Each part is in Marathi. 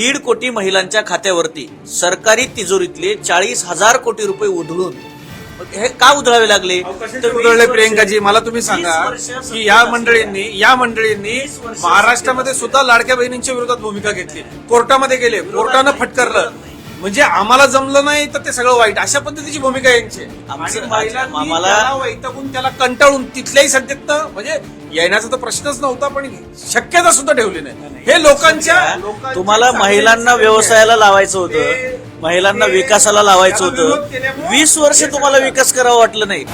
दीड कोटी महिलांच्या खात्यावरती सरकारी तिजोरीतले चाळीस हजार कोटी रुपये उधळून. हे का उधळावे लागले? उधळले प्रियंकाजी? मला तुम्ही सांगा की या मंडळींनी या मंडळींनी महाराष्ट्रामध्ये सुद्धा लाडक्या बहिणींच्या विरोधात भूमिका घेतली. कोर्टामध्ये गेले. कोर्टानं फटकारलं. म्हणजे आम्हाला जमलं नाही तर ते सगळं वाईट. अशा पद्धतीची भूमिका आहे. यांची आमचं- आणि महिलांनी आम्हाला- त्याला वैतागून त्याला कंटाळून तिथल्याही सध्यात म्हणजे येण्याचा तर प्रश्नच नव्हता पण शक्यता सुद्धा ठेवली नाही. हे लोकांच्या तुम्हाला महिलांना व्यवसायाला लावायचं ते- होतं महिलांना ते- विकासाला लावायचं त्याला विरोध होतं केल्यामुळं वीस वर्ष हे तुम्हाला विकास करावा वाटलं नाही.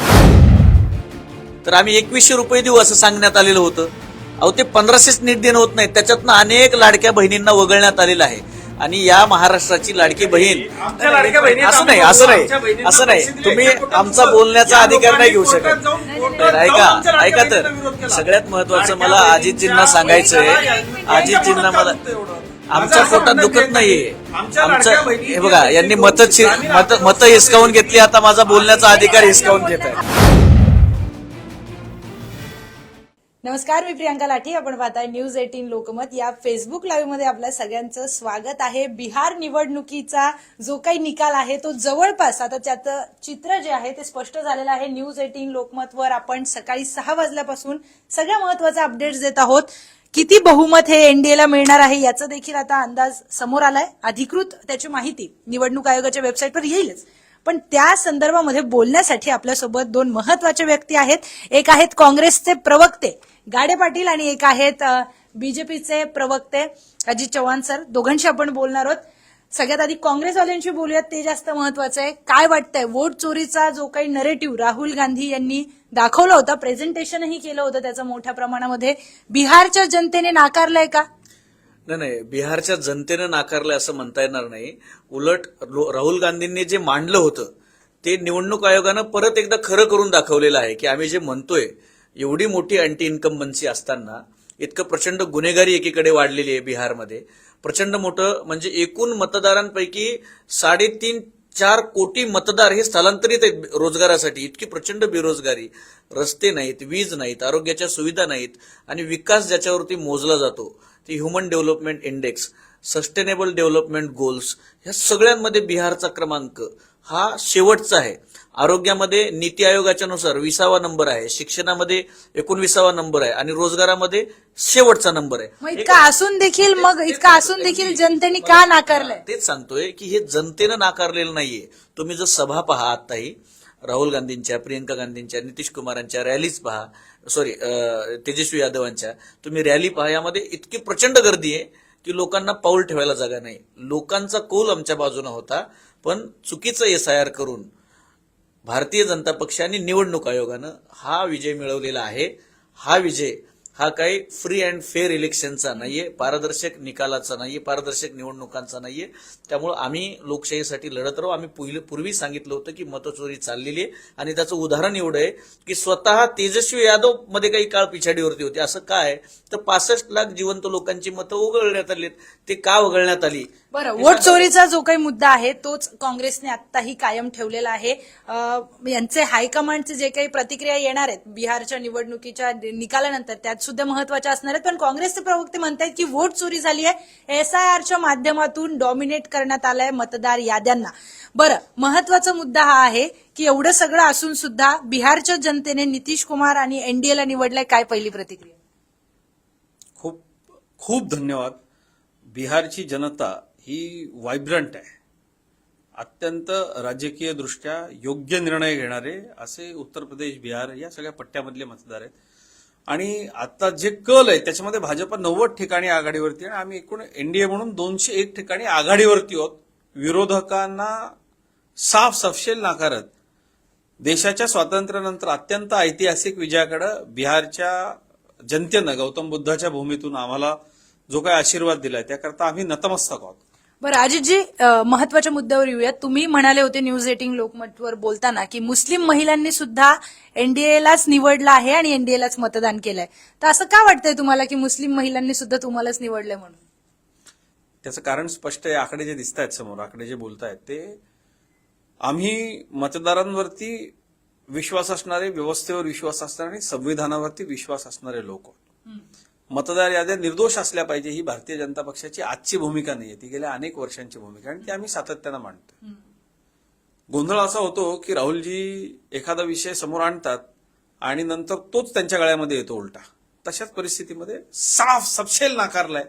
तर आम्ही एकवीसशे रुपये देऊ असं सांगण्यात आलेलं होतं. अहो ते पंधराशेच नीट देणं होत नाही. त्याच्यातनं अनेक लाडक्या बहिणींना वगळण्यात आलेलं आहे. आणि या महाराष्ट्राची लाडकी बहीण आमच्या लाडक्या बहिणी असं नाही असं नाही. असं नाही. तुम्ही आमचा बोलण्याचा अधिकार नाही घेऊ शकत. तर ऐका. ऐका तर. सगळ्यात महत्वाचं मला अजितजींना सांगायचंय. अजितजींना मला आमच्या पोटात दुखत नाहीये. आमचं हे बघा यांनी मत मत मत हिसकावून घेतली. आता माझा बोलण्याचा अधिकार हिसकावून घेत आहे नमस्कार मी प्रियांका लाठी. आपण पाहताय न्यूज एटीन लोकमत. या फेसबुक लाईव्हमध्ये आपल्या सगळ्यांचं स्वागत आहे. बिहार निवडणुकीचा जो काही निकाल आहे तो जवळपास आता त्याचं चित्र जे आहे ते स्पष्ट झालेलं आहे. न्यूज एटीन लोकमतवर आपण सकाळी सहा वाजल्यापासून सगळ्या महत्त्वाचे अपडेट्स देत आहोत. किती बहुमत हे एनडीएला मिळणार आहे याचा देखील आता अंदाज समोर आलाय. अधिकृत त्याची माहिती निवडणूक आयोगाच्या वेबसाईटवर येईलच. पण त्या संदर्भामध्ये बोलण्यासाठी आपल्यासोबत दोन महत्त्वाचे व्यक्ती आहेत. एक आहेत काँग्रेसचे प्रवक्ते गाडे पाटील आणि एक आहेत बीजेपीचे प्रवक्ते अजित चव्हाण सर. दोघांशी आपण बोलणार आहोत. सगळ्यात आधी काँग्रेसवाल्यांशी बोलूयात. ते जास्त महत्वाचं आहे. काय वाटतंय? वोट चोरीचा जो काही नरेटिव्ह राहुल गांधी यांनी दाखवला होता प्रेझेंटेशनही केलं होतं त्याचं मोठ्या प्रमाणामध्ये बिहारच्या जनतेने नाकारलंय का? नाही नाही. बिहारच्या जनतेनं नाकारलं असं म्हणता येणार नाही. उलट राहुल गांधींनी जे मांडलं होतं ते निवडणूक आयोगानं परत एकदा खरं करून दाखवलेलं आहे की आम्ही जे म्हणतोय एवढी मोठी अँटी इन्कम्बन्सी असताना इतकं प्रचंड गुन्हेगारी एकीकडे वाढलेली आहे बिहारमध्ये. प्रचंड मोठं म्हणजे एकूण मतदारांपैकी साडेतीन चार कोटी मतदार हे स्थलांतरित आहेत रोजगारासाठी. इतकी प्रचंड बेरोजगारी. रस्ते नाहीत वीज नाहीत आरोग्याच्या सुविधा नाहीत आणि विकास ज्याच्यावरती मोजला जातो ते human development index sustainable development goals ह्या सगळ्यांमध्ये बिहारचा क्रमांक. हा शेवटचा आहे. आरोग्यामध्ये नीती आयोगाच्या नुसार विसावा नंबर आहे शिक्षणामध्ये एकोणविसावा नंबर आहे आणि रोजगारामध्ये शेवटचा नंबर आहे. इतका असून देखील मग इतका असून देखील जनतेने का नाकारलंय? तेच सांगतोय की हे जनतेनं नाकारलेलं नाहीये. तुम्ही जर सभा पहा आत्ताही राहुल गांधींच्या प्रियंका गांधींच्या नितीश कुमारांच्या रॅलीज पहा सॉरी तेजस्वी यादवांच्या तुम्ही रॅली पहा यामध्ये इतकी प्रचंड गर्दी आहे की लोकांना पाऊल ठेवायला जागा नाही. लोकांचा कौल आमच्या बाजूने होता. पण चुकीचं एस आय आर करून भारतीय जनता पक्ष आणि निवडणूक आयोगानं हा विजय मिळवलेला आहे. हा विजय हा काही फ्री अँड फेअर इलेक्शनचा नाहीये पारदर्शक निकालाचा नाहीये पारदर्शक निवडणुकांचा नाहीये. त्यामुळे आम्ही लोकशाहीसाठी लढत राहू. आम्ही पहिले पूर्वी सांगितलं होतं की मतचोरी चाललेली आहे आणि त्याचं उदाहरण एवढं आहे की स्वतः तेजस्वी यादवमध्ये काही काळ पिछाडीवरती होते. असं काय? तर पासष्ट लाख जिवंत लोकांची मतं उघडण्यात आली ते का वगळण्यात आली? बरं वोट चोरीचा जो काही मुद्दा आहे तोच काँग्रेसने आत्ताही कायम ठेवलेला आहे. यांचे हायकमांडचे जे काही प्रतिक्रिया येणार आहेत बिहारच्या निवडणुकीच्या निकालानंतर त्यात सुद्धा महत्त्वाच्या असणार आहेत. पण काँग्रेसचे प्रवक्ते म्हणतायत की वोट चोरी झाली आहे. एसआयआरच्या माध्यमातून डॉमिनेट करण्यात आलंय मतदार याद्यांना. बरं महत्त्वाचा मुद्दा हा आहे की एवढं सगळं असून सुद्धा बिहारच्या जनतेने नितीश कुमार आणि एनडीएला निवडलंय काय पहिली प्रतिक्रिया? खूप खूप धन्यवाद. बिहारची जनता ही वायब्रंट आहे. अत्यंत राजकीय दृष्ट्या योग्य निर्णय घेणारे असे उत्तर प्रदेश बिहार या सगळ्या पट्ट्यामधले मतदार आहेत. आणि आता जे कल आहे त्याच्यामध्ये भाजपा नव्वद ठिकाणी आघाडीवरती आहे आणि आम्ही एकूण एनडीए म्हणून दोनशे एक ठिकाणी आघाडीवरती आहोत. विरोधकांना साफ सफशेल नाकारत देशाच्या स्वातंत्र्यानंतर अत्यंत ऐतिहासिक विजयाकडे बिहारच्या जनतेनं गौतम बुद्धाच्या भूमीतून आम्हाला जो काही आशीर्वाद दिलाय त्याकरता आम्ही नतमस्तक आहोत. बरं अजितजी महत्त्वाच्या मुद्द्यावर येऊयात. तुम्ही म्हणाले होते न्यूज एटिंग लोकमतवर बोलताना की मुस्लिम महिलांनी सुद्धा एनडीएलाच निवडलं आहे आणि एनडीएलाच मतदान केलंय. तर असं का वाटतंय तुम्हाला की मुस्लिम महिलांनी सुद्धा तुम्हालाच निवडलंय म्हणून? त्याचं कारण स्पष्ट आहे. आकडे जे दिसत आहेत समोर आकडे जे बोलतायत ते आम्ही मतदारांवरती विश्वास असणारे व्यवस्थेवर विश्वास असणारे आणि संविधानावरती विश्वास असणारे लोक आहोत. मतदार याद्या निर्दोष असल्या पाहिजे ही भारतीय जनता पक्षाची आजची भूमिका नाहीये. ती गेल्या अनेक वर्षांची भूमिका आणि ती आम्ही सातत्यानं मांडतो गोंधळ असा होतो की राहुलजी एखादा विषय समोर आणतात आणि नंतर तोच त्यांच्या गळ्यामध्ये येतो उलटा. तशाच परिस्थितीमध्ये साफ सपशेल नाकारलाय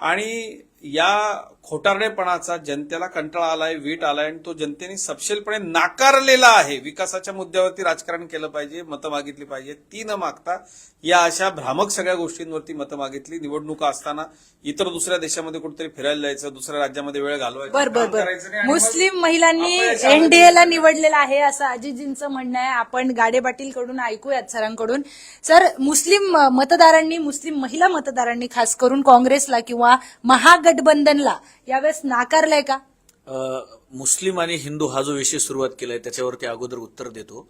आणि या खोटारडेपणाचा जनतेला कंटाळा आलाय वीट आलाय आणि तो जनतेने सपशेलपणे नाकारलेला आहे. विकासाच्या मुद्द्यावरती राजकारण केलं पाहिजे मतं मागितली पाहिजे. ती न मागता या अशा भ्रामक सगळ्या गोष्टींवरती मतं मागितली. निवडणुका असताना इतर दुसऱ्या देशामध्ये कुठेतरी फिरायला जायचं दुसऱ्या राज्यामध्ये वेळ घालवायचा. मुस्लिम महिलांनी एनडीएला निवडलेलं आहे असं अजितजींचं म्हणणं आहे. आपण गाडे पाटील कडून ऐकूयात सरांकडून. सर मुस्लिम मतदारांनी मुस्लिम महिला मतदारांनी खास करून काँग्रेसला किंवा महागठबंधनला यावेळेस नाकारलंय का? मुस्लिम आणि हिंदू हा जो विषय सुरुवात केलाय त्याच्यावरती अगोदर उत्तर देतो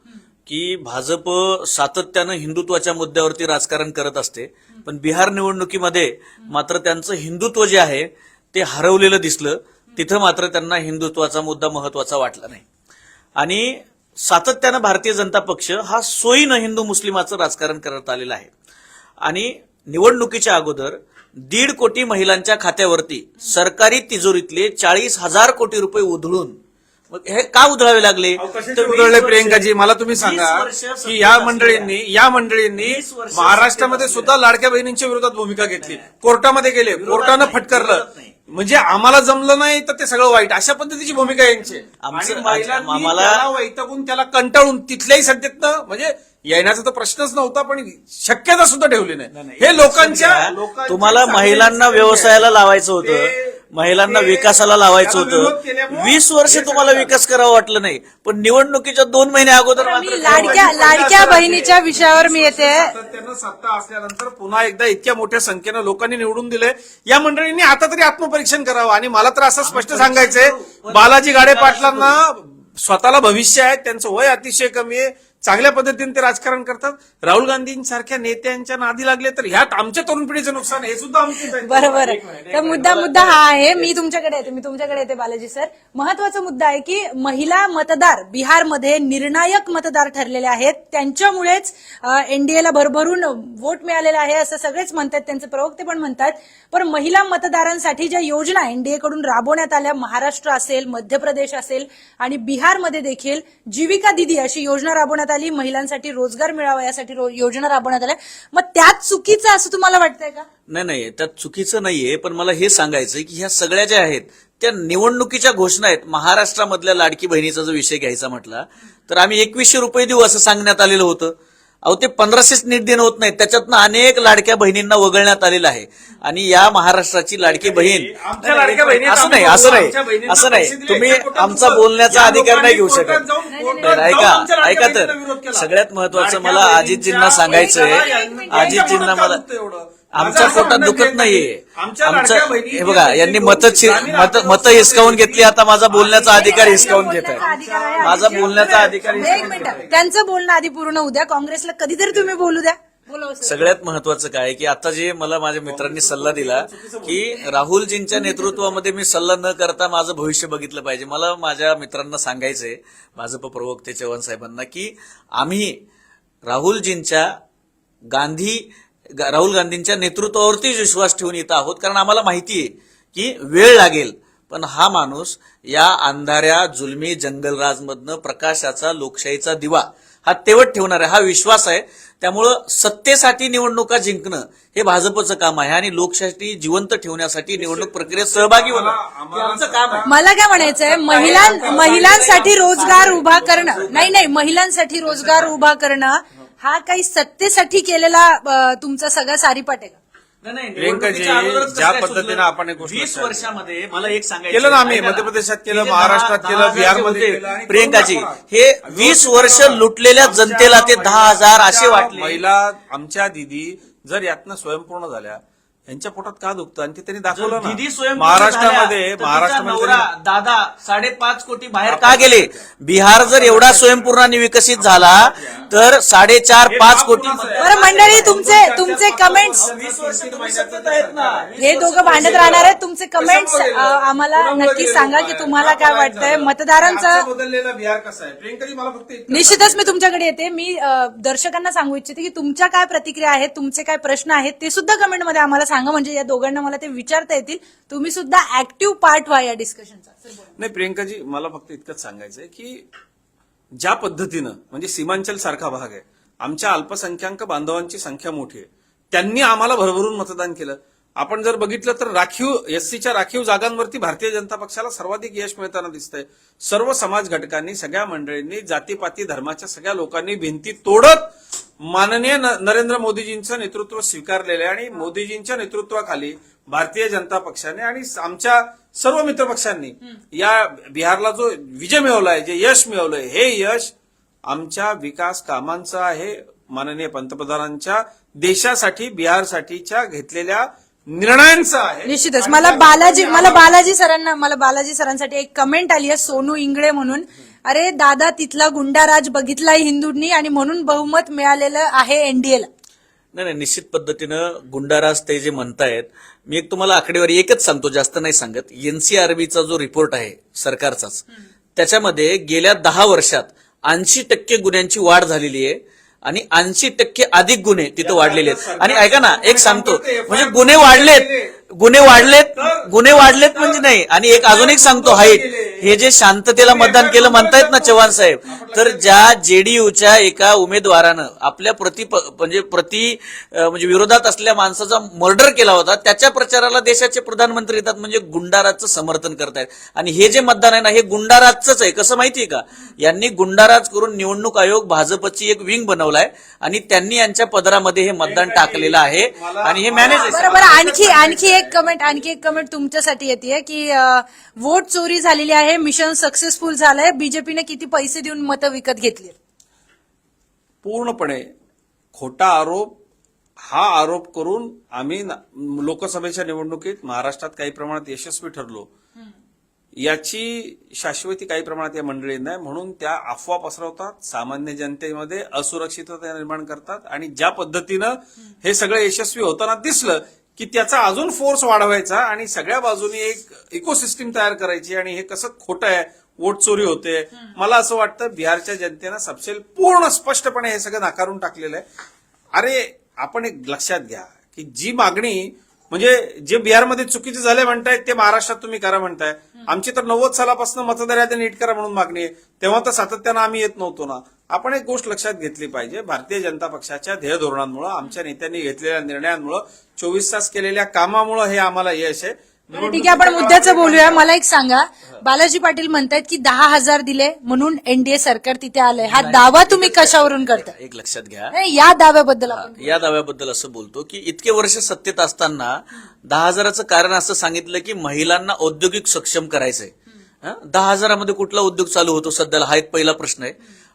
की भाजप सातत्यानं हिंदुत्वाच्या मुद्द्यावरती राजकारण करत असते. पण बिहार निवडणुकीमध्ये मात्र त्यांचं हिंदुत्व जे आहे ते हरवलेलं दिसलं. तिथं मात्र त्यांना हिंदुत्वाचा मुद्दा महत्त्वाचा वाटला नाही. आणि सातत्यानं भारतीय जनता पक्ष हा सोयीनं हिंदू मुस्लिमाचं राजकारण करत आलेला आहे. आणि निवडणुकीच्या अगोदर दीड कोटी महिलांच्या खात्यावरती सरकारी तिजोरीतले चाळीस हजार कोटी रुपये उधळून. मग हे का उधळावे लागले? उधळले प्रियंकाजी? मला तुम्ही सांगा की या मंडळींनी या मंडळींनी महाराष्ट्रामध्ये सुद्धा लाडक्या बहिणींच्या विरोधात भूमिका घेतली. कोर्टामध्ये गेले कोर्टानं फटकारलं. म्हणजे आम्हाला जमलं नाही तर ते सगळं वाईट. अशा पद्धतीची भूमिका यांची आम्हाला- वैतागून त्याला कंटाळून तिथल्याही सत्तेतनं म्हणजे येण्याचा तर प्रश्नच नव्हता पण शक्यता सुद्धा ठेवली नाही. हे लोकांच्या तुम्हाला महिलांना व्यवसायाला लावायचं होतं महिलांना विकासाला लावायचं होतं. वीस वर्ष तुम्हाला विकास करावं वाटलं नाही पण निवडणुकीच्या दोन महिने अगोदर लाडक्या लाडक्या बहिणीच्या विषयावर मी येते. सातत्यानं सत्ता असल्यानंतर पुन्हा एकदा इतक्या मोठ्या संख्येनं लोकांनी निवडून दिले. या मंडळींनी आता तरी आत्मपरीक्षण करावं आणि मला तर असं स्पष्ट सांगायचंय बालाजी गाडे पाटलांना स्वतःला भविष्य आहे त्यांचं वय अतिशय कमी आहे. चांगल्या पद्धतीने ते राजकारण करतात राहुल गांधींसारख्या नेत्यांच्या नादी लागले तर ह्यात आमच्या तरुण पिढीचं नुकसान. हे सुद्धा. बरोबर तर. मुद्दा मुद्दा हा आहे मी तुमच्याकडे येते मी तुमच्याकडे येते बालाजी सर महत्त्वाचा मुद्दा आहे की महिला मतदार बिहारमध्ये निर्णायक मतदार ठरलेले आहेत त्यांच्यामुळेच एनडीएला भरभरून वोट मिळालेला आहे असं सगळेच म्हणतात त्यांचे प्रवक्ते पण म्हणतात पण महिला मतदारांसाठी ज्या योजना एनडीए कडून राबवण्यात आल्या महाराष्ट्र असेल मध्य प्रदेश असेल आणि बिहारमध्ये देखील जीविका दिदी अशी योजना राबवण्यात आली महिलांसाठी रोजगार मिळावा यासाठी रो- योजना राबवण्यात आल्या. मग त्यात चुकीचं असं तुम्हाला वाटतंय का? नाही नाही त्यात चुकीचं नाहीये पण मला हे सांगायचं की ह्या सगळ्या ज्या आहेत त्या निवडणुकीच्या घोषणा आहेत. महाराष्ट्रामधल्या लाडकी बहिणीचा जो विषय घ्यायचा म्हटला तर आम्ही एकवीसशे रुपये देऊ असं सांगण्यात आलेलं होतं. अहो ते पंधराशेच नीट देणं होत नाही. त्याच्यातनं अनेक लाडक्या बहिणींना वगळण्यात आलेलं आहे. आणि या महाराष्ट्राची लाडकी बहीण असं नाही असं नाही. असं नाही. तुम्ही आमचा बोलण्याचा अधिकार नाही घेऊ शकत. ऐका ऐका तर सगळ्यात महत्वाचं मला अजितजींना सांगायचंय. अजितजींना मला आमच्या पोटात दुखत नाहीये. आमचं हे बघा यांनी मत मत मतं हिसकावून घेतली आता माझा बोलण्याचा अधिकार हिसकावून घेत आहे माझा बोलण्याचा अधिकार एक हिसकावून मिनिट त्यांचं बोलणं आधी पूर्ण उद्या काँग्रेसला कधीतरी तुम्ही बोलू द्या. सर. सगळ्यात महत्वाचं काय की आता जे मला माझ्या मित्रांनी सल्ला दिला की राहुलजींच्या नेतृत्वामध्ये मी सल्ला न करता माझं भविष्य बघितलं पाहिजे. मला माझ्या मित्रांना सांगायचंय भाजप प्रवक्ते चव्हाण साहेबांना की आम्ही राहुलजींच्या गांधी राहुल गांधींच्या नेतृत्वावरतीच विश्वास ठेवून येत आहोत. कारण आम्हाला माहिती आहे की वेळ लागेल. पण हा माणूस या अंधाऱ्या जुलमी जंगलराजमधनं प्रकाशाचा लोकशाहीचा दिवा हा तेवट ठेवणार आहे. हा विश्वास आहे. त्यामुळं सत्तेसाठी निवडणुका जिंकणं हे भाजपचं काम आहे. आणि लोकशाही जिवंत ठेवण्यासाठी निवडणूक प्रक्रियेत सहभागी होणं हे आमचं काम आहे. मला काय म्हणायचंय? महिलां महिलांसाठी रोजगार उभा करणं नाही नाही महिलांसाठी रोजगार उभा करणं हा काही सत्तेसाठी केलेला तुमचा सगळा सारीपाट आहे का नाही, प्रियंकाजी, ज्या पद्धतीनं? आपण एक गोष्ट वीस वर्षामध्ये मला एक सांगायचं केलं ना आम्ही. मध्य प्रदेशात केलं, हे महाराष्ट्रात केलं, बिहारमध्ये प्रियंकाजी हे. वीस वर्ष लुटलेल्या जनतेला ते दहा हजार असे वाटले महिला आमच्या दिदी जर यातनं स्वयंपूर्ण झाल्या यांच्या पोटात का दुखतं? आणि ते त्यांनी दाखवलं दिदी ना स्वयंपूर्ण महाराष्ट्रामध्ये महाराष्ट्रामध्ये तिचा नवरा, त्यांनी- दादा साडेपाच कोटी बाहेर का गेले? बिहार जर एवढा स्वयंपूर्ण आणि विकसित झाला तर साडेचार पाच कोटी बरं मंडळी तुमचे तुमचे कमेंट्स वीस वर्ष तुम्ही सत्तेत आहेत ना. हे दोघं भांडत राहणार आहेत. तुमचे कमेंट्स आम्हाला नक्की सांगा की तुम्हाला काय वाटतंय? मतदारांचं बदललेला बिहार कसा आहे? प्रियंकाजी मला फक्त इतकं निश्चितच मी तुमच्याकडे येते. मी अ, दर्शकांना सांगू इच्छिते की तुमच्या काय प्रतिक्रिया आहेत तुमचे काय प्रश्न आहेत ते सुद्धा कमेंटमध्ये आम्हाला सांगा. म्हणजे या दोघांना मला ते विचारता येतील. तुम्ही सुद्धा ऍक्टिव्ह पार्ट व्हा या डिस्कशनचा नाही प्रियंकाजी मला फक्त इतकंच सांगायचंय की ज्या पद्धतीनं म्हणजे सीमांचल सारखा भाग आहे. आमच्या अल्पसंख्याक बांधवांची संख्या मोठी आहे. त्यांनी आम्हाला भरभरून मतदान केलं. आपण जर बघितलं तर राखीव एससीच्या राखीव जागांवरती भारतीय जनता पक्षाला सर्वाधिक यश मिळताना दिसतंय. सर्व समाज घटकांनी सगळ्या मंडळींनी जातीपाती धर्माच्या सगळ्या लोकांनी भिंती तोडत माननीय नरेंद्र मोदीजींचं नेतृत्व स्वीकारलेलं आहे आणि मोदीजींच्या नेतृत्वाखाली भारतीय जनता पक्षाने आणि आमच्या सर्व मित्रपक्षांनी या बिहारला जो विजय मिळवलाय जे यश मिळवलंय हे यश आमच्या विकास कामांचं आहे. माननीय पंतप्रधानांच्या देशासाठी बिहारसाठीच्या घेतलेल्या निर्णयांचं आहे. निश्चितच. मला बालाजी मला बालाजी सरांना मला बालाजी सरांसाठी एक कमेंट आली आहे सोनू इंगळे म्हणून. अरे दादा तिथला गुंडाराज बघितलाय हिंदूंनी आणि म्हणून बहुमत मिळालेलं आहे एनडीएला नाही नाही निश्चित पद्धतीनं गुंडाराज ते जे म्हणतायत मी एक तुम्हाला आकडेवारी एकच सांगतो जास्त नाही सांगत. एनसीआरबीचा जो रिपोर्ट आहे सरकारचाच त्याच्यामध्ये गेल्या दहा वर्षात ऐंशी टक्के गुन्ह्यांची वाढ झालेली आहे आणि ऐंशी टक्के अधिक गुन्हे तिथं वाढलेले आहेत. आणि ऐका ना एक सांगतो म्हणजे गुन्हे वाढलेत गुन्हे वाढलेत गुन्हे वाढलेत म्हणजे नाही. आणि एक अजून एक सांगतो हाईट. हे जे शांततेला मतदान केलं म्हणतायत ना चव्हाण साहेब तर ज्या जेडीयूच्या एका उमेदवारानं आपल्या प्रति म्हणजे प्रति म्हणजे विरोधात असलेल्या माणसाचा मर्डर केला होता त्याच्या प्रचाराला देशाचे प्रधानमंत्री येतात म्हणजे गुंडाराजचं समर्थन करतायत. आणि हे जे मतदान आहे ना हे गुंडाराजच आहे कसं माहितीये का? यांनी गुंडाराज करून निवडणूक आयोग भाजपची एक विंग बनवलाय आणि त्यांनी यांच्या पदरामध्ये हे मतदान टाकलेलं आहे आणि हे मॅनेज आहे. आणखी आणखी एक कमेंट आणखी एक कमेंट तुमच्यासाठी येते की वोट चोरी झालेली आहे मिशन सक्सेसफुल झालंय. बीजेपीने किती पैसे देऊन मतं विकत घेतली? पूर्णपणे खोटा आरोप हा आरोप करून आम्ही लोकसभेच्या निवडणुकीत महाराष्ट्रात काही प्रमाणात यशस्वी ठरलो. याची शाश्वती काही प्रमाणात या मंडळींना आहे म्हणून त्या अफवा पसरवतात सामान्य जनतेमध्ये असुरक्षितता निर्माण करतात आणि ज्या पद्धतीनं हे सगळं यशस्वी होताना दिसलं की त्याचा अजून फोर्स वाढवायचा आणि सगळ्या बाजूनी एक इकोसिस्टीम तयार करायची आणि हे कसं खोटं आहे वोट चोरी होते. मला असं वाटतं बिहारच्या जनतेनं सबसेल पूर्ण स्पष्टपणे हे सगळं नाकारून टाकलेलं आहे. अरे आपण एक लक्षात घ्या की जी मागणी म्हणजे जे बिहारमध्ये चुकीचे झाले म्हणतायत ते महाराष्ट्रात तुम्ही करा म्हणताय. आमची तर नव्वद सालापासून मतदार यादी नीट करा म्हणून मागणी आहे. तेव्हा तर सातत्यानं आम्ही येत नव्हतो ना. आपण एक गोष्ट लक्षात घेतली पाहिजे. भारतीय जनता पक्षाच्या ध्येय धोरणांमुळे आमच्या नेत्यांनी घेतलेल्या निर्णयांमुळे चोवीस तास केलेल्या कामामुळे हे आम्हाला यश आहे. ठीक आहे आपण मुद्द्याचं बोलूया. मला एक सांगा. बालाजी पाटील म्हणतायत की दहा हजार दिले म्हणून एनडीए सरकार तिथे आलंय. हा दावा तुम्ही कशावरून करता? एक लक्षात घ्या. या दाव्याबद्दल आपण या दाव्याबद्दल असं बोलतो की इतके वर्ष सत्तेत असताना दहा हजाराचं कारण असं सांगितलं की महिलांना औद्योगिक सक्षम करायचंय? दहा हजारामध्ये कुठला उद्योग चालू होतो? सध्याला हा एक पहिला प्रश्न आहे.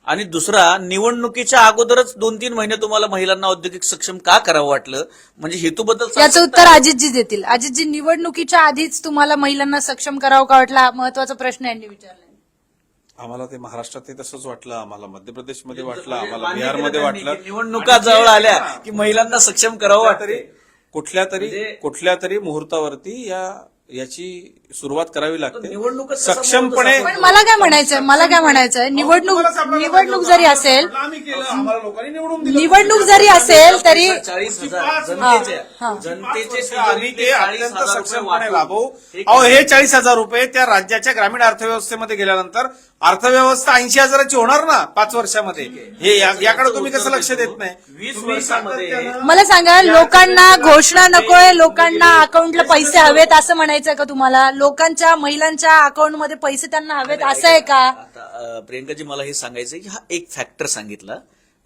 आणि दुसरा निवडणुकीच्या अगोदरच दोन तीन महिने तुम्हाला महिलांना औद्योगिक सक्षम का करावं वाटलं? म्हणजे हेतूबद्दल याचं उत्तर अजितजी देतील. अजितजी निवडणुकीच्या आधीच तुम्हाला महिलांना सक्षम करावं का वाटला? हा महत्त्वाचा प्रश्न यांनी विचारला आम्हाला ते महाराष्ट्रात ते तसंच वाटलं. आम्हाला मध्य प्रदेशमध्ये वाटलं. आम्हाला बिहारमध्ये वाटलं. निवडणुका जवळ आल्या की महिलांना सक्षम करावं वाटतं तरी कुठल्या तरी म्हणजे- कुठल्या तरी मुहूर्तावरती या याची सुरुवात करावी लागते. सक्षमपणे पण मला काय म्हणायचंय मला काय म्हणायचंय निवडणूक निवडणूक जरी असेल आम्ही केलं आम्हाला लोकांनी निवडून दिलं. निवडणूक जरी असेल तरी चाळीस हजार हा. जनतेच्या जनतेचे आम्ही ते चाळीस अत्यंत हजार रुपये सक्षमपणे वाटून लाभवू एक अहो हे चाळीस हजार रुपये त्या राज्याच्या ग्रामीण अर्थव्यवस्थेमध्ये गेल्यानंतर अर्थव्यवस्था ऐंशी हजाराची होणार ना पाच वर्षामध्ये? हे याकडे तुम्ही कसं लक्ष देत. नाही? वीस वर्षामध्ये मला सांगा लोकांना घोषणा नकोय लोकांना अकाउंटला पैसे हवेत असं म्हणायचंय का तुम्हाला? लोकांच्या महिलांच्या अकाउंटमध्ये पैसे त्यांना हवेत असं आहे का? आता प्रियंकाजी मला हे सांगायचं की हा एक फॅक्टर सांगितला.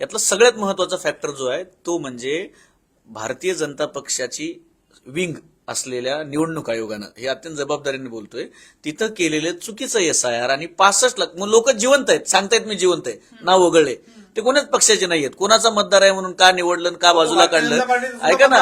यातला सगळ्यात महत्त्वाचा फॅक्टर जो आहे तो म्हणजे भारतीय जनता पक्षाची विंग असलेल्या निवडणूक आयोगानं हे अत्यंत जबाबदारीने बोलतोय तिथं केलेलं चुकीचं एस आय आर आणि पासष्ट लाख मग लोक जिवंत आहेत सांगतायत मी जिवंत आहे नाव वगळले. ते कोणाच पक्षाचे नाहीयेत. कोणाचा मतदार आहे म्हणून का निवडलं का बाजूला काढलं? ऐका ना.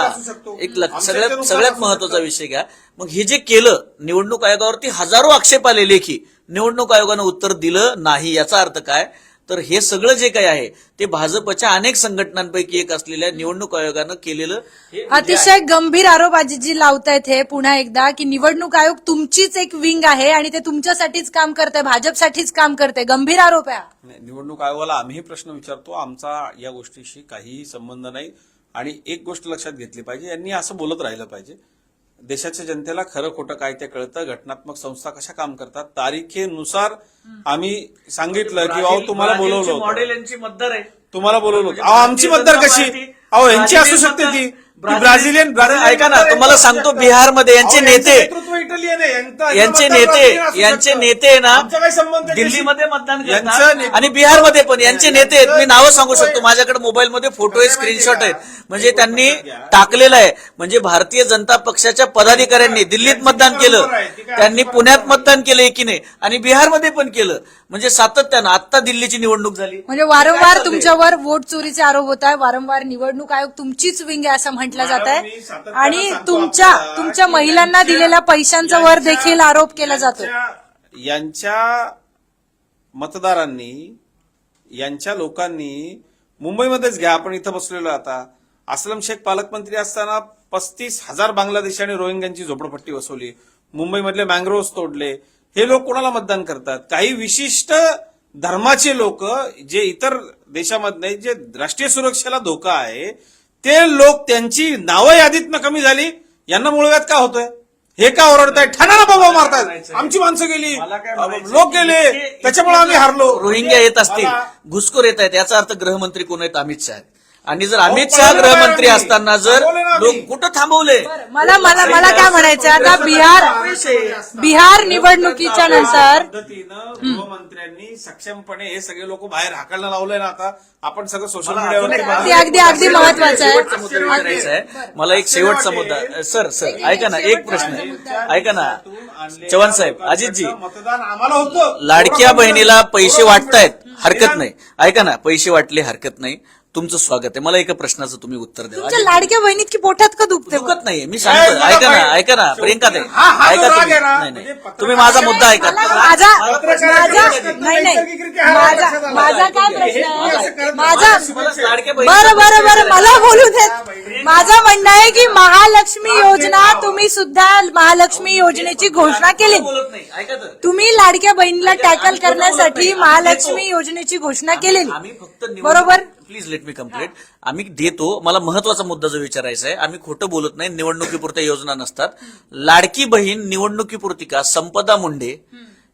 एक सगळ्यात सगळ्यात महत्त्वाचा. विषय घ्या मग हे जे केलं निवडणूक आयोगावरती हजारो आक्षेप आले लेखी निवडणूक आयोगानं उत्तर दिलं नाही याचा अर्थ काय? तर हे सगळं जे काही आहे ते भाजपच्या अनेक संघटनांपैकी एक असलेल्या निवडणूक आयोगानं केलेलं हे अतिशय गंभीर आरोप आजी लावतायत हे पुन्हा एकदा की निवडणूक आयोग तुमचीच एक विंग आहे आणि ते तुमच्यासाठीच काम करते भाजपसाठीच काम करते गंभीर आरोप आहे हा. निवडणूक आयोगाला आम्हीही प्रश्न विचारतो आमचा या गोष्टीशी काहीही संबंध नाही. आणि एक गोष्ट लक्षात घेतली पाहिजे यांनी असं बोलत राहिलं पाहिजे देशाच्या जनतेला खरं खोटं काय ते कळतं घटनात्मक संस्था कशा काम करतात तारीखेनुसार आम्ही सांगितलं की अहो तुम्हाला बोलवलं होतं. मॉडेल यांची मतदार आहे. तुम्हाला बोलवलं होतं. म्हणजे अहो आमची मतदार जनता कशी? अहो यांची असू शकते ती. ब्राझिलियन बरं, ऐका ना तुम्हाला सांगतो बिहारमध्ये यांचे नेते यांचं- नेते यांचे. नेते ना? दिल्लीमध्ये मतदान करतात आणि बिहारमध्ये पण. यांचे नेते आहेत. मी नावं सांगू शकतो. माझ्याकडे मोबाईलमध्ये फोटो आहे स्क्रीनशॉट आहेत. का? म्हणजे त्यांनी. टाकलेलं आहे. म्हणजे भारतीय जनता पक्षाच्या पदाधिकाऱ्यांनी दिल्लीत मतदान केलं. त्यांनी पुण्यात मतदान केलं एकीने. आणि बिहारमध्ये पण केलं. म्हणजे सातत्यानं आता दिल्लीची निवडणूक झाली. म्हणजे वारंवार तुमच्यावर वोट चोरीचे आरोप होत आहे वारंवार निवडणूक आयोग तुमचीच विंग आहे असं म्हटलं जात आहे आणि तुमच्या तुमच्या महिलांना दिलेल्या पैशांचा वर देखील आरोप केला जातो यांच्या- मतदारांनी यांच्या लोकांनी मुंबईमध्येच घ्या आपण इथं बसलेलो आता. असलम शेख पालकमंत्री असताना पस्तीस हजार बांगलादेशी आणि रोहिंग्यांची झोपडपट्टी वसवली. मुंबईमधले मँग्रोव्ह तोडले. हे लोक कोणाला मतदान करतात? काही विशिष्ट धर्माचे लोक जे इतर देशामधले जे राष्ट्रीय सुरक्षेला धोका आहे ते लोक त्यांची नावं यादीतनं कमी झाली. यांना मुळव्यात का होतोय? हे का ओरडतायत ठाण्याला बाबा मारतायत. आमची माणसं गेली. लोक की गेले त्याच्यामुळे आम्ही हारलो. रोहिंग्या येत असतील. घुसखोर येत आहेत. याचा अर्थ गृहमंत्री कोण आहेत? अमित शहा आहेत. आणि जर अमित शहा गृहमंत्री. असताना जर लोक. कुठं थांबवले? मला मला मला काय म्हणायचं? आता बिहार बिहार निवडणुकीच्या नंतर पद्धतीनं गृहमंत्र्यांनी सक्षमपणे हे सगळे लोक बाहेर हाकायला लावलंय ना आता. आपण सगळं सोशल मीडियावर अगदी अगदी अगदी महत्वाचं आहे. मला एक शेवटचा मुद्दा सर सर ऐका ना एक प्रश्न ऐका ना. चव्हाण साहेब अजितजी मतदान आम्हाला होतं. लाडक्या बहिणीला पैसे वाटतायत. हरकत नाही. ऐका ना पैसे वाटले हरकत नाही. तुमचं स्वागत आहे. मला एका प्रश्नाचं तुम्ही उत्तर द्या. तुमच्या लाडक्या बहिणीत की पोटात का दुखते दुखत नाहीये. मी सांगतो मला ऐका ना. ऐका ना. प्रियंका ताई हा, हा जो ऐका राग तुम्ही. आहे ना, नाही म्हणजे नाही. पत्रकार- तुम्ही माझा मुद्दा ऐका. मला माझा माझा नाही नाही. माझा. माझा काय हे प्रश्न? आहे माझा राहा. लाडक्या बहिणीचं बरं बरं बरं. मला बोलू देत. माझं म्हणणं आहे की महालक्ष्मी योजना तुम्ही सुद्धा महालक्ष्मी योजनेची घोषणा केली. बोलत नाही. ऐका तर. तुम्ही लाडक्या बहिणीला टॅकल करण्यासाठी महालक्ष्मी योजनेची घोषणा आम्ही केलेली. फक्त बरोबर? प्लीज लेट मी कंप्लीट आम्ही देतो. मला महत्त्वाचा मुद्दा जो विचारायचा आहे आम्ही खोटं बोलत नाही निवडणुकीपुरत्या योजना नसतात. लाडकी बहीण निवडणुकीपुरती का संपदा मुंडे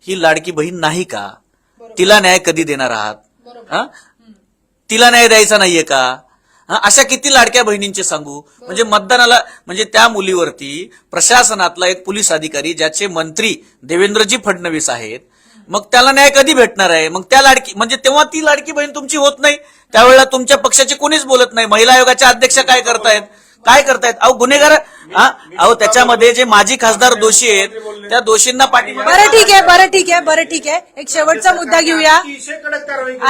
ही लाडकी बहीण नाही का? तिला न्याय कधी देणार आहात? हा? तिला न्याय द्यायचा नाहीये का? अशा किती लाडक्या बहिणींचे सांगू? म्हणजे मतदानाला म्हणजे त्या मुलीवरती प्रशासनातला एक पोलीस अधिकारी ज्याचे मंत्री देवेंद्रजी फडणवीस आहेत मग त्याला न्याय कधी भेटणार आहे? मग त्या लाडकी म्हणजे तेव्हा ती लाडकी बहीण तुमची होत नाही. त्यावेळेला तुमच्या पक्षाचे कोणीच बोलत नाही. महिला आयोगाच्या अध्यक्ष काय करतायत? काय करतायत? अहो गुन्हेगार हा? अहो त्याच्यामध्ये जे माजी खासदार दोषी आहेत त्या दोषींना पाठिंबा बरं ठीक आहे बरं ठीक आहे बरं ठीक आहे. एक शेवटचा मुद्दा घेऊया.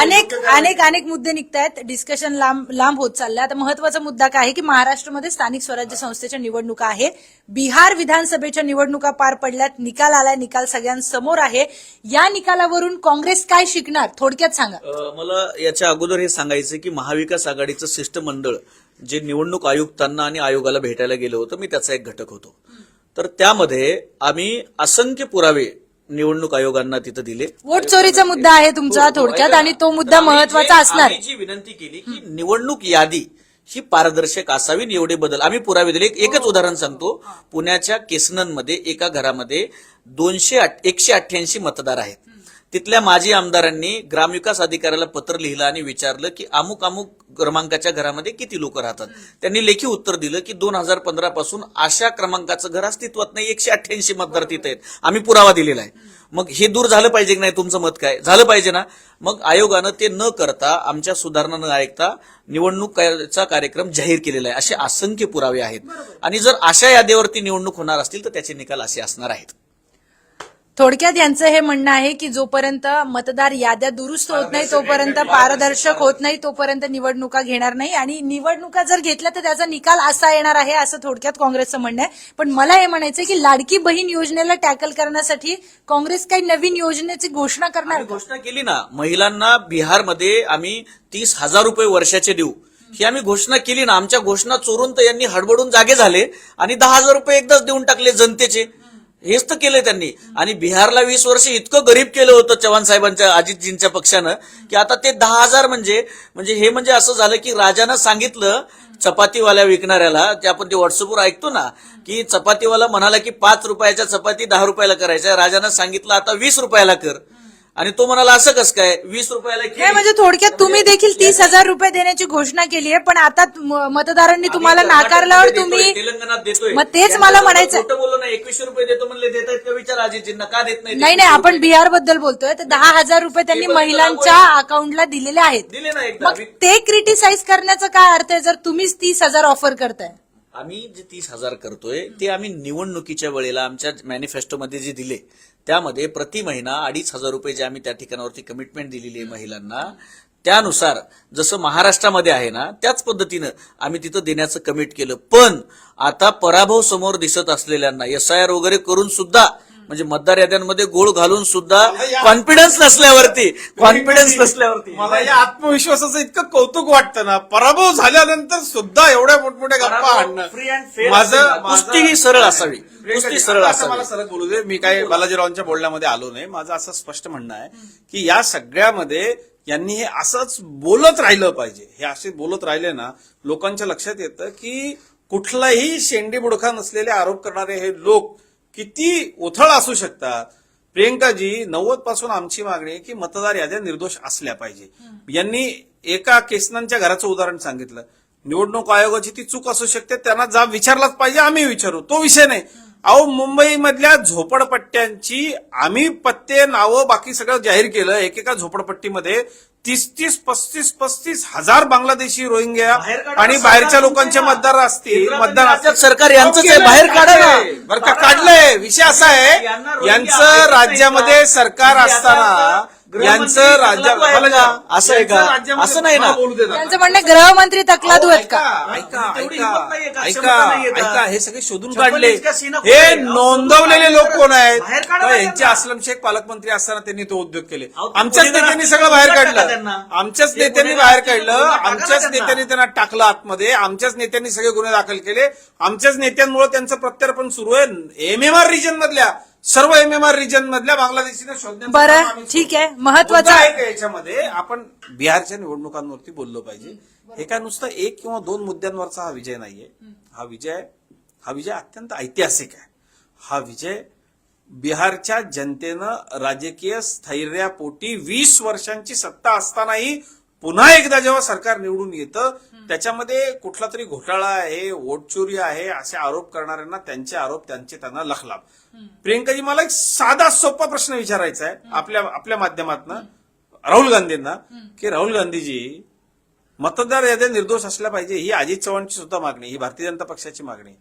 अनेक अनेक अनेक मुद्दे निघतायत. डिस्कशन लांब लांब होत चाललंय. आता महत्त्वाचा मुद्दा काय आहे की महाराष्ट्रामध्ये स्थानिक स्वराज्य संस्थेच्या निवडणुका आहे बिहार विधानसभेच्या निवडणुका पार पडल्यात. निकाल आलाय. निकाल सगळ्यांसमोर आहे. या निकालावरून काँग्रेस काय शिकणार? थोडक्यात सांगा. मला याच्या अगोदर हे सांगायचं की महाविकास आघाडीचं शिष्टमंडळ जे निवडणूक आयुक्तांना आणि आयोगाला भेटायला गेलं होतं मी त्याचा एक घटक होतो. तर त्यामध्ये आम्ही असंख्य पुरावे निवडणूक आयोगांना तिथं दिले. वोट चोरीचा मुद्दा आहे तुमचा थोडक्यात आणि तो मुद्दा. महत्त्वाचा असणार. जी विनंती केली की निवडणूक यादी ही पारदर्शक असावी एवढे बदल. आम्ही पुरावे दिले. एक- एकच उदाहरण सांगतो. पुण्याच्या केसननमध्ये एका घरामध्ये दोनशे एकशे अठ्ठ्याऐंशी मतदार आहेत. तिथल्या माजी आमदारांनी ग्रामविकास अधिकाऱ्याला पत्र लिहिलं आणि विचारलं की अमुक अमुक क्रमांकाच्या घरामध्ये किती लोक राहतात. त्यांनी लेखी उत्तर दिलं की दोन हजार पंधरा पासून अशा क्रमांकाचं घर अस्तित्वात नाही एकशे अठ्ठ्याऐंशी मतदार तिथे आहेत. आम्ही पुरावा दिलेला आहे. मग हे दूर झालं पाहिजे की नाही तुमचं मत काय? झालं पाहिजे ना? मग आयोगानं ते न करता आमच्या सुधारणा न ऐकता निवडणुकीचा कार्यक्रम जाहीर केलेला आहे. असे असंख्य पुरावे आहेत. आणि जर अशा यादीवरती निवडणूक होणार असतील तर त्याचे निकाल असे असणार आहेत. थोडक्यात यांचं हे म्हणणं आहे की जोपर्यंत मतदार याद्या दुरुस्त होत नाही तोपर्यंत पारदर्शक होत नाही तोपर्यंत निवडणुका घेणार नाही. आणि निवडणुका जर घेतल्या तर त्याचा निकाल असा येणार आहे असं थोडक्यात काँग्रेसचं म्हणणं आहे. पण मला हे म्हणायचं की लाडकी बहीण योजनेला टॅकल करण्यासाठी काँग्रेस काही नवीन योजनेची घोषणा करणार घोषणा केली ना महिलांना बिहारमध्ये आम्ही तीस हजार रुपये वर्षाचे देऊ. ही आम्ही घोषणा केली ना आमच्या घोषणा चोरून तर यांनी हडबडून जागे झाले आणि दहा हजार रुपये एकदाच देऊन टाकले जनतेचे. हेच तर केलंय त्यांनी. आणि बिहारला वीस वर्ष इतकं गरीब केलं होतं चव्हाण साहेबांच्या अजितजींच्या पक्षानं की आता ते दहा हजार म्हणजे म्हणजे हे म्हणजे असं झालं की राजानं सांगितलं चपातीवाल्या विकणाऱ्याला ते आपण ते व्हॉट्सअपवर ऐकतो ना की चपातीवाला म्हणाला की पाच रुपयाच्या चपाती दहा रुपयाला करायच्या राजानं सांगितलं आता वीस रुपयाला कर. आणि तो म्हणाला असं कसं काय? वीस रुपयाला. नाही म्हणजे थोडक्यात तुम्ही देखील तीस हजार रुपये देण्याची घोषणा केली आहे पण आता म- मतदारांनी तुम्हाला नाकारल्यावर तुम्ही तेलंगणात देतोय. मग तेच मला म्हणायचं- खोटं बोललो ना एकवीसशे रुपये देतो म्हणले देत आहेत का विचार अजितजींना? का देत नाही? नाही नाही आपण बिहारबद्दल बोलतोय तर दहा हजार रुपये त्यांनी महिलांच्या अकाउंटला दिलेले आहेत. दिले ना एकदा. मग ते क्रिटिसाइज करण्याचा काय अर्थ आहे? जर तुम्हीच तीस हजार ऑफर करताय. आम्ही जे तीस हजार करतोय ते आम्ही निवडणुकीच्या वेळेला आमच्या मॅनिफेस्टोमध्ये जे दिले त्यामध्ये प्रति महिना अडीच हजार रुपये जे आम्ही त्या ठिकाणावरती कमिटमेंट दिलेली आहे महिलांना त्यानुसार जसं महाराष्ट्रामध्ये आहे ना त्याच पद्धतीनं आम्ही तिथं देण्याचं कमिट केलं. पण आता पराभव समोर दिसत असलेल्यांना एस आय आर वगैरे करून सुद्धा म्हणजे मतदार याद्यांमध्ये गोळ घालून सुद्धा कॉन्फिडन्स नसल्यावरती कॉन्फिडन्स नसल्यावरती. मला या आत्मविश्वासाचं इतकं कौतुक वाटतं ना. पराभव झाल्यानंतर सुद्धा एवढ्या मोठमोठ्या गप्पा फ्री अँड आणणं फेअर माझं कुस्ती ही सरळ असावी. कुस्ती सरळ आता मला असावी सरळ बोलू दे. मी काय बालाजीरावांच्या बोलण्यामध्ये आलो नाही. माझं असं स्पष्ट म्हणणं आहे की या सगळ्यामध्ये यांनी हे असंच बोलत राहिलं पाहिजे. हे असे बोलत राहिले ना लोकांच्या लक्षात येतं की कुठलाही शेंडी बुडखा नसलेले आरोप करणारे हे लोक किती उथळ असू शकतात? प्रियंकाजी नव्वदपासून आमची मागणी आहे की मतदार याद्या निर्दोष असल्या पाहिजे. यांनी एका केसनांच्या घराचं उदाहरण सांगितलं. निवडणूक आयोगाची ती चूक असू शकते त्यांना जाब विचारलाच पाहिजे आम्ही विचारू. तो विषय नाही. अहो मुंबईमधल्या झोपडपट्ट्यांची आम्ही पत्ते नावं बाकी सगळं जाहीर केलं एकेका झोपडपट्टीमध्ये तीस तीस पस्तीस पस्तीस हजार बांगलादेशी रोहिंग्या आणि बाहेरच्या लोकांचे मतदार असतील मतदार. सरकार अहो, बाहेर काढा. बरं का काढलंय विषय असा आहे यांचं? राज्यामध्ये सरकार म्हणजे असताना यांचं राज्या? असं आहे का? असं नाही ना. त्यांचं म्हणणं गृहमंत्री तकलादू आहेत का ऐका ऐका हे सगळे शोधून काढले इंच का सीना हे? नोंदवलेले लोक कोण आहेत यांचे. असलम शेख पालकमंत्री असताना त्यांनी तो उद्योग केले आमच्याच नेत्यांनी सगळं बाहेर काढलं. आमच्याच ते नेत्यांनी बाहेर काढलं आमच्याच त्यांना. नेत्यांनी त्यांना टाकलं आतमध्ये आमच्याच नेत्यांनी सगळे गुन्हे दाखल केले आमच्याच नेत्यांमुळे त्यांचं प्रत्यार्पण सुरू आहे एमएमआर रिजन मधल्या सर्व एमएमआर रिजन मधल्या बांगलादेशीने शोधण्याचं काम बरं आम्ही ठीक आहे. मुद्दा महत्त्वाचा आहे का याच्यामध्ये आपण बिहारच्या निवडणुकांवरती बोललो पाहिजे. हे काय नुसतं एक किंवा दोन मुद्द्यांवरचा हा विजय नाहीये. हा विजय हा विजय अत्यंत ऐतिहासिक आहे. हा विजय बिहारच्या जनतेनं राजकीय स्थैर्यापोटी वीस वर्षांची सत्ता असतानाही पुन्हा एकदा जेव्हा सरकार निवडून येतं त्याच्यामध्ये कुठला तरी घोटाळा आहे वोटचोरी आहे असे आरोप करणाऱ्यांना त्यांचे आरोप त्यांचे त्यांना लखलाप प्रियंकाजी मला एक साधा सोपा प्रश्न विचारायचा आहे आपल्या आपल्या माध्यमातून राहुल गांधींना की राहुल गांधीजी मतदार याद्या निर्दोष असल्या पाहिजे ही अजित चव्हाणची सुद्धा मागणी ही भारतीय जनता पक्षाची मागणी.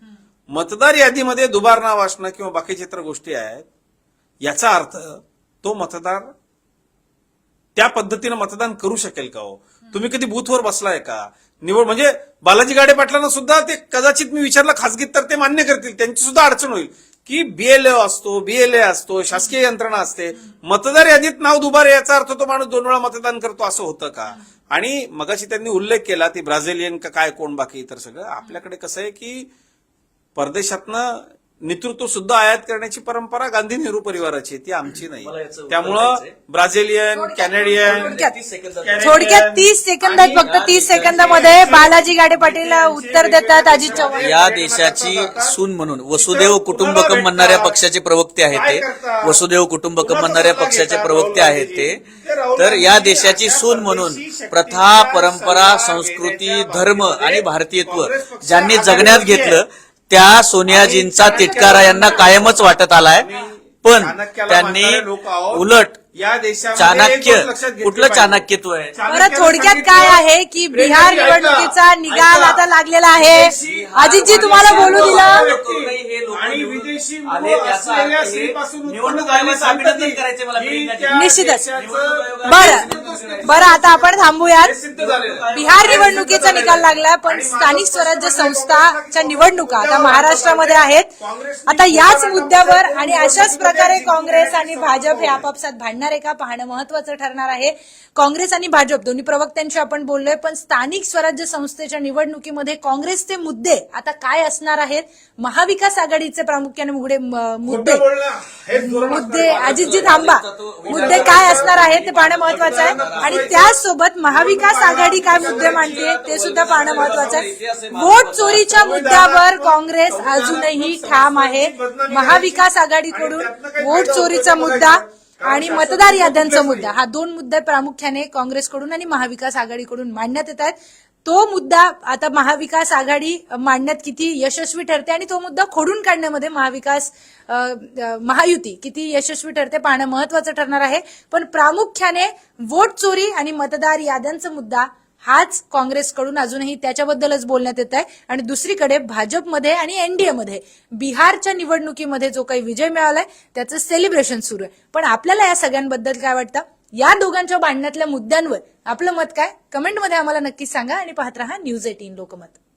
मतदार यादीमध्ये दुबार नाव असणं किंवा बाकीच्या इतर गोष्टी आहेत याचा अर्थ तो मतदार त्या पद्धतीनं मतदान करू शकेल का हो? तुम्ही कधी बूथवर बसलाय का? निवड म्हणजे बालाजी गाडे पाटलांना सुद्धा ते कदाचित मी विचारलं खासगीत तर ते मान्य करतील. त्यांची सुद्धा अडचण होईल. की बीएलए असतो बीएलए असतो शासकीय यंत्रणा असते. मतदार यादीत नाव दुबारे याचा अर्थ तो माणूस दोन वेळा मतदान करतो असं होतं का? आणि मगाशी त्यांनी उल्लेख केला ती ब्राझिलियन का काय कोण बाकी इतर सगळं. आपल्याकडे कसं आहे की परदेशातनं नेतृत्व सुद्धा आयात करण्याची परंपरा गांधी नेहरू परिवाराची आहे, ती आमची नाही त्यामुळं. ब्राझिलियन कॅनेडियन थोडक्यात. तीस सेकंदात. थोडक्यात तीस सेकंदात फक्त तीस सेकंदामध्ये बालाजी गाडे पाटील उत्तर देतात अजित चव्हाण या देशाची सून म्हणून वसुदेव कुटुंबकम म्हणणाऱ्या पक्षाचे प्रवक्ते आहेत ते वसुदेव कुटुंबकम म्हणणाऱ्या पक्षाचे प्रवक्ते आहेत ते तर या देशाची सून म्हणून प्रथा परंपरा संस्कृती धर्म आणि भारतीयत्व ज्यांनी जगण्यात घेतलं त्या सोनियाजींचा तिटकारा यांना कायमच वाटत आलाय. पण त्यांनी उलट या चाणक्य कुठलं पाहिजे. चाणक्य आहे? बरं थोडक्यात काय आहे की बिहार निवडणुकीचा निकाल आता लागलेला आहे. अजितजी तुम्हाला बोलू दिलं? आले याचा असलेल्या अर्थ हे स्त्रीपासून उत्पन्न निवडणूक झालेली आयोगाचं अभिनंदन संतती करायचंय मला ही प्रियंकाजी. त्या निश्चितच. देशाचं- बरं बरं आता आपण थांबूयात. सिद्ध झालेलं आहे. बिहार निवडणुकीचा निकाल लागला पण स्थानिक स्वराज्य संस्थाच्या निवडणुका आता महाराष्ट्रामध्ये आहेत. आता याच मुद्द्यावर आणि अशाच प्रकारे काँग्रेस आणि भाजप हे आपापसात भांडणार आहे का? पाहणं महत्वाचं ठरणार आहे. काँग्रेस आणि भाजप दोन्ही प्रवक्त्यांशी आपण बोललोय पण स्थानिक स्वराज्य संस्थेच्या निवडणुकीमध्ये काँग्रेसचे मुद्दे आता काय असणार आहेत? महाविकास आघाडीचे प्रामुख्याने मुद्दे. मुद्दे मुद्दे आहे. अजितजी थांबा. मुद्दे काय असणार आहेत ते पाहणं महत्वाचं आहे. आणि त्याचसोबत महाविकास आघाडी काय मुद्दे मांडते ते सुद्धा पाहणं महत्वाचं आहे. वोट चोरीच्या मुद्द्यावर काँग्रेस अजूनही ठाम आहे. महाविकास आघाडीकडून वोट चोरीचा मुद्दा आणि मतदार याद्यांचा मुद्दा. हा दोन मुद्दे प्रामुख्याने काँग्रेसकडून आणि महाविकास आघाडीकडून मांडण्यात येत आहेत. तो मुद्दा आता महाविकास आघाडी मांडण्यात किती यशस्वी ठरते आणि तो मुद्दा खोडून काढण्यामध्ये महाविकास महायुती किती यशस्वी ठरते पाहणं महत्वाचं ठरणार आहे. पण प्रामुख्याने वोट चोरी आणि मतदार याद्यांचा मुद्दा हाच काँग्रेसकडून अजूनही त्याच्याबद्दलच बोलण्यात येत आहे. आणि दुसरीकडे भाजपमध्ये आणि एनडीएमध्ये बिहारच्या निवडणुकीमध्ये जो काही विजय मिळालाय त्याचं सेलिब्रेशन सुरू आहे. पण आपल्याला या सगळ्यांबद्दल काय वाटतं? या दोघांच्या भांडण्यातल्या मुद्द्यांवर आपलं मत काय? कमेंटमध्ये आम्हाला नक्की सांगा आणि पाहत राहा न्यूज एटीन लोकमत.